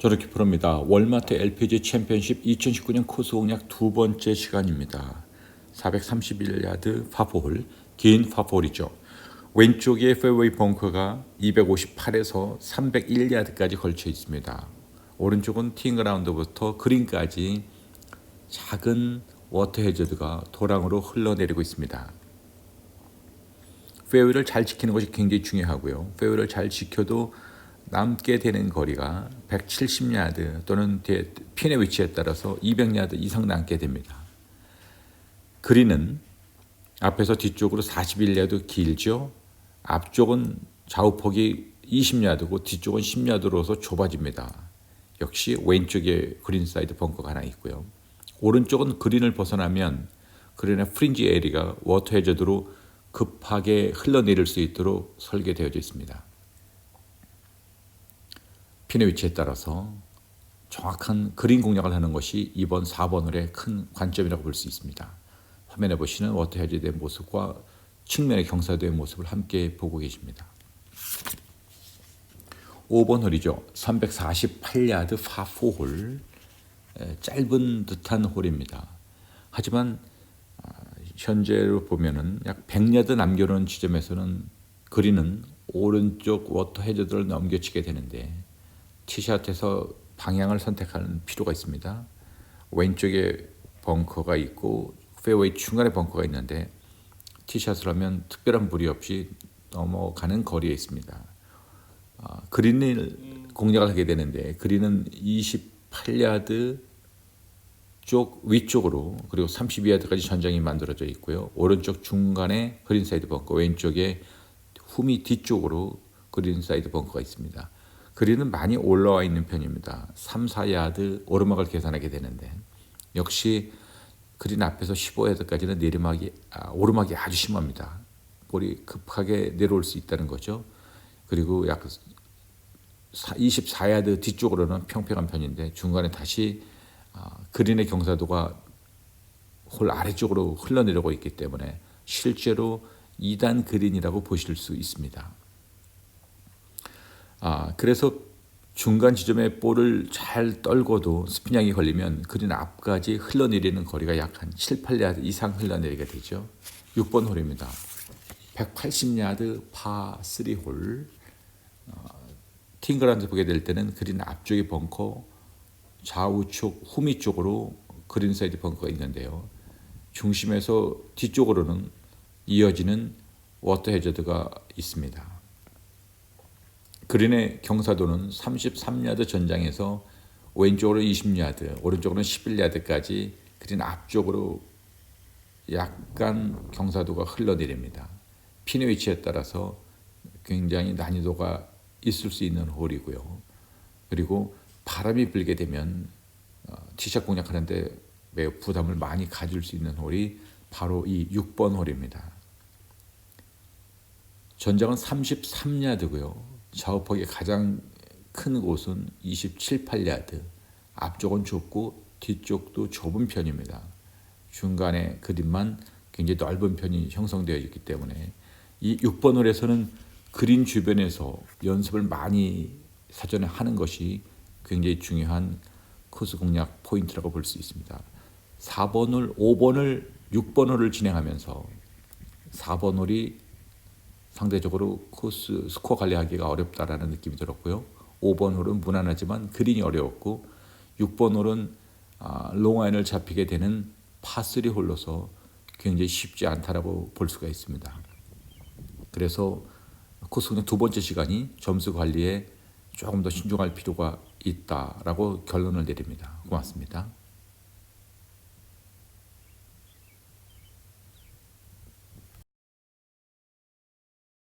저렇게 프로입니다. 월마트 LPG 챔피언십 2019년 코스 공략 두 번째 시간입니다. 431야드 파포홀, 긴 파포홀이죠. 왼쪽에 페어웨이 벙커가 258에서 301야드까지 걸쳐 있습니다. 오른쪽은 티잉그라운드부터 그린까지 작은 워터 해저드가 도랑으로 흘러내리고 있습니다. 페어웨이를 잘 지키는 것이 굉장히 중요하고요. 페어웨이를 잘 지켜도 남게 되는 거리가 170야드 또는 핀의 위치에 따라서 200야드 이상 남게 됩니다. 그린은 앞에서 뒤쪽으로 41야드 길죠. 앞쪽은 좌우폭이 20야드고 뒤쪽은 10야드로서 좁아집니다. 역시 왼쪽에 그린 사이드 벙커가 하나 있고요. 오른쪽은 그린을 벗어나면 그린의 프린지 에리가 워터 해저드로 급하게 흘러내릴 수 있도록 설계되어져 있습니다. 핀의 위치에 따라서 정확한 그린 공략을 하는 것이 이번 4번 홀의 큰 관점이라고 볼 수 있습니다. 화면에 보시는 워터 해저드의 모습과 측면의 경사도의 모습을 함께 보고 계십니다. 5번 홀이죠. 348야드 파4홀 짧은 듯한 홀입니다. 하지만 현재로 보면은 약 100야드 남겨놓은 지점에서는 그린은 오른쪽 워터 해저드를 넘겨치게 되는데 티샷에서 방향을 선택하는 필요가 있습니다. 왼쪽에 벙커가 있고 페어웨이 중간에 벙커가 있는데 티샷을 하면 특별한 무리 없이 넘어가는 거리에 있습니다. 아, 그린을 공략을 하게 되는데 그린은 28야드 쪽 위쪽으로 그리고 32야드까지 전장이 만들어져 있고요. 오른쪽 중간에 그린 사이드 벙커, 왼쪽에 흠이 뒤쪽으로 그린 사이드 벙커가 있습니다. 그린은 많이 올라와 있는 편입니다. 3, 4야드 오르막을 계산하게 되는데 역시 그린 앞에서 15야드까지는 내리막이 아, 오르막이 아주 심합니다. 볼이 급하게 내려올 수 있다는 거죠. 그리고 약 24야드 뒤쪽으로는 평평한 편인데 중간에 다시 아, 그린의 경사도가 홀 아래쪽으로 흘러내려고 있기 때문에 실제로 2단 그린이라고 보실 수 있습니다. 아, 그래서 중간 지점에 볼을 잘 떨궈도 스피닝이 걸리면 그린 앞까지 흘러내리는 거리가 약 한 7, 8야드 이상 흘러내리게 되죠. 6번 홀입니다. 180야드 파 3 홀. 어, 팅그란드 보게 될 때는 그린 앞쪽에 벙커, 좌우측 후미 쪽으로 그린 사이드 벙커가 있는데요. 중심에서 뒤쪽으로는 이어지는 워터 해저드가 있습니다. 그린의 경사도는 33야드 전장에서 왼쪽으로 20야드, 오른쪽으로는 11야드까지 그린 앞쪽으로 약간 경사도가 흘러내립니다. 핀의 위치에 따라서 굉장히 난이도가 있을 수 있는 홀이고요. 그리고 바람이 불게 되면 어, 티샷 공략하는데 매우 부담을 많이 가질 수 있는 홀이 바로 이 6번 홀입니다. 전장은 33야드고요. 좌우폭이 가장 큰 곳은 27, 8야드. 앞쪽은 좁고 뒤쪽도 좁은 편입니다. 중간에 그림만 굉장히 넓은 편이 형성되어 있기 때문에 이 6번 홀에서는 그린 주변에서 연습을 많이 사전에 하는 것이 굉장히 중요한 코스 공략 포인트라고 볼 수 있습니다. 4번 홀, 5번 홀, 6번 홀을 진행하면서 4번 홀이 상대적으로 코스 스코어 관리하기가 어렵다라는 느낌이 들었고요. 5번 홀은 무난하지만 그린이 어려웠고 6번 홀은 아, 롱아인을 잡히게 되는 파3 홀로서 굉장히 쉽지 않다라고 볼 수가 있습니다. 그래서 코스 두 번째 시간이 점수 관리에 조금 더 신중할 필요가 있다라고 결론을 내립니다. 고맙습니다.